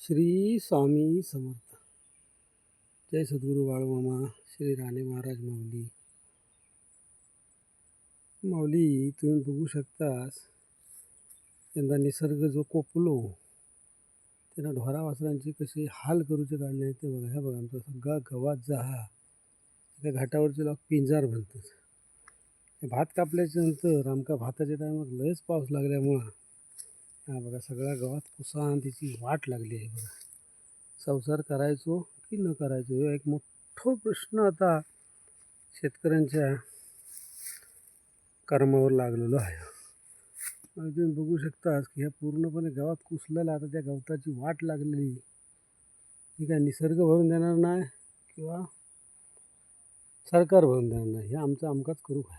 श्री स्वामी समर्थ. जय सद्गुरू बाळूमामा श्री राणे महाराज माऊली. माऊली तुम्ही बघू शकतास यंदा निसर्ग जो कोपलो त्यांना ढोरा वासरांचे कसे हाल करूचे काढले ते बघा. ह्या बघा आमचा सगळा गवात जा हा. त्या घाटावरचे लोक पिंजार म्हणतात. भात कापल्याच्या नंतर आमका भाताच्या टायमात लयच पाऊस लागल्यामुळं हा बघा सगळा गवात कुसान तिची वाट लागली आहे बघा. संसार करायचो की न करायचो हे एक मोठा प्रश्न आता शेतकऱ्यांच्या कर्मावर लागलेलो आहे. तुम्ही बघू शकतास की ह्या पूर्णपणे गावात कुसलेला आता त्या गवताची वाट लागलेली ही काय निसर्ग भरून देणार नाही किंवा सरकार भरून देणार नाही हे आमचं आमकाच करू काय?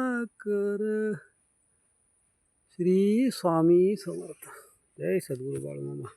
कर। श्री स्वामी समर्थ। जय सद्गुरु सद्गुरू बाळूमामा।